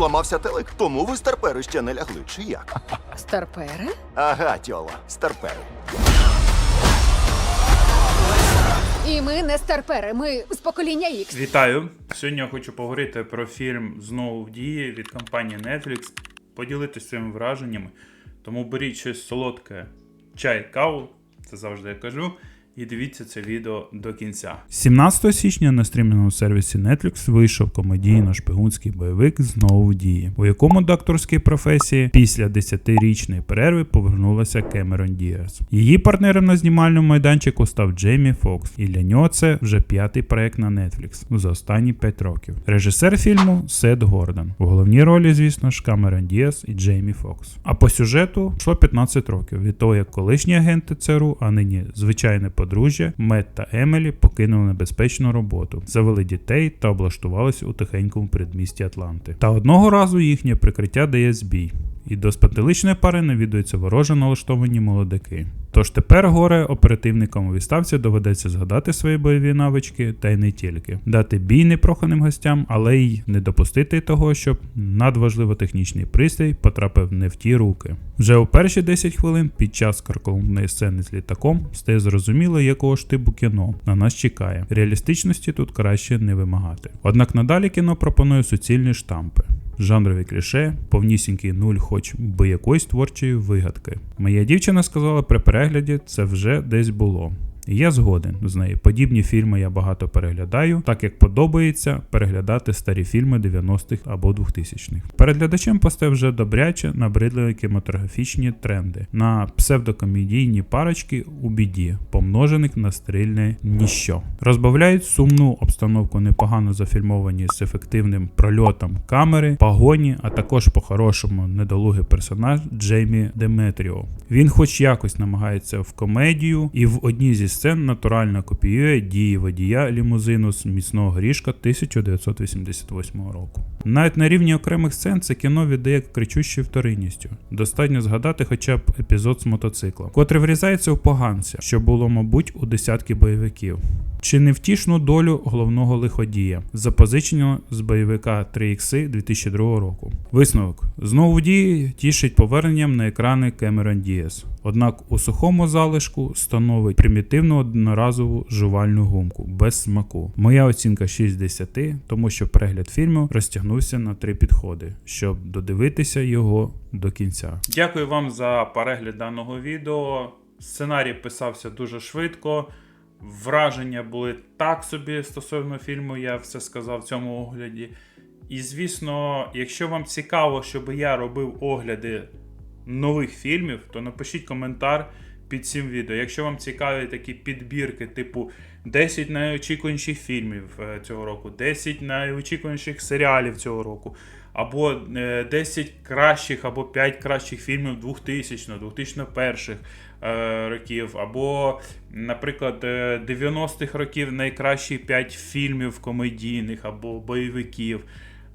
зламався телек, тому ви старпери ще не лягли, чи як? Старпери? Ага, тьола, старпери. І ми не старпери, ми з покоління Ікс. Вітаю! Сьогодні я хочу поговорити про фільм Знову в дії від компанії Netflix, поділитися своїми враженнями. Тому беріть щось солодке, чай, каву, це завжди я кажу. І дивіться це відео до кінця. 17 січня на стрімінговому сервісі Netflix вийшов комедійно-шпигунський бойовик знову в дії, у якому до акторської професії після 10-річної перерви повернулася Кемерон Діас. Її партнером на знімальному майданчику став Джеймі Фокс, і для нього це вже п'ятий проект на Netflix за останні 5 років. Режисер фільму Сет Гордон. У головній ролі, звісно ж, Камерон Діас і Джеймі Фокс. А по сюжету йшло 15 років від того, як колишні агенти ЦРУ, а нині звичайне подружжя Мет та Емелі покинули небезпечну роботу, завели дітей та облаштувалися у тихенькому передмісті Атланти. Та одного разу їхнє прикриття дає збій. І до спантеличної пари навідуються вороже налаштовані молодики. Тож тепер горе оперативникам у відставці доведеться згадати свої бойові навички, та й не тільки дати бій непроханим гостям, але й не допустити того, щоб надважливо технічний пристрій потрапив не в ті руки. Вже у перші 10 хвилин під час карколомної сцени з літаком стає зрозуміло, якого ж типу кіно на нас чекає. Реалістичності тут краще не вимагати. Однак надалі кіно пропонує суцільні штампи. Жанрові кліше, повнісінький нуль, хоч би якоїсь творчої вигадки. Моя дівчина сказала при перегляді, це вже десь було. Я згоден з нею. Подібні фільми я багато переглядаю, так як подобається переглядати старі фільми 90-х або 2000-х. Перед глядачем посте вже добряче набридли кінематографічні тренди на псевдокомедійні парочки у біді, помножених на стрільне ніщо. Розбавляють сумну обстановку непогано зафільмовані з ефективним прольотом камери, погоні, а також по-хорошому недолугий персонаж Джеймі Деметріо. Він, хоч якось, намагається в комедію, і в одній зі сцен натурально копіює дії водія лімузину з міцного горішка 1988 року. Навіть на рівні окремих сцен це кіно віддає кричущою вторинністю. Достатньо згадати хоча б епізод з мотоциклом, котрий врізається у поганця, що було, мабуть, у десятки бойовиків. Чи невтішну долю головного лиходія, запозиченого з бойовика 3X 2002 року. Висновок знову дії тішить поверненням на екрани Кемерон Діас. Однак у сухому залишку становить примітивну одноразову жувальну гумку без смаку. Моя оцінка 6 з 10, тому що перегляд фільму розтягнувся на три підходи, щоб додивитися його до кінця. Дякую вам за перегляд даного відео. Сценарій писався дуже швидко. Враження були так собі стосовно фільму, я все сказав в цьому огляді. І звісно, якщо вам цікаво, щоб я робив огляди нових фільмів, то напишіть коментар під цим відео. Якщо вам цікаві такі підбірки, типу 10 найочікуваніших фільмів е, цього року, 10 найочікуваніших серіалів цього року, або е, 10 кращих або 5 кращих фільмів 2000 2001 е, років, або, наприклад, е, 90-х років найкращі 5 фільмів комедійних або бойовиків.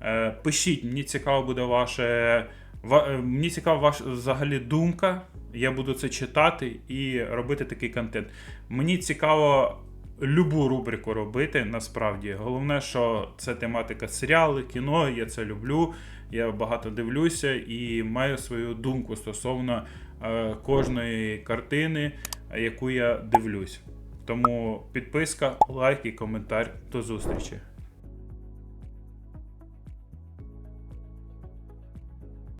Е, Пишіть, мені цікаво буде ваше. е, Мені цікава ваша взагалі думка. Я буду це читати і робити такий контент. Мені цікаво любу рубрику робити насправді. Головне, що це тематика серіали, кіно. Я це люблю. Я багато дивлюся і маю свою думку стосовно е, кожної картини, яку я дивлюсь. Тому підписка, лайк і коментар. До зустрічі.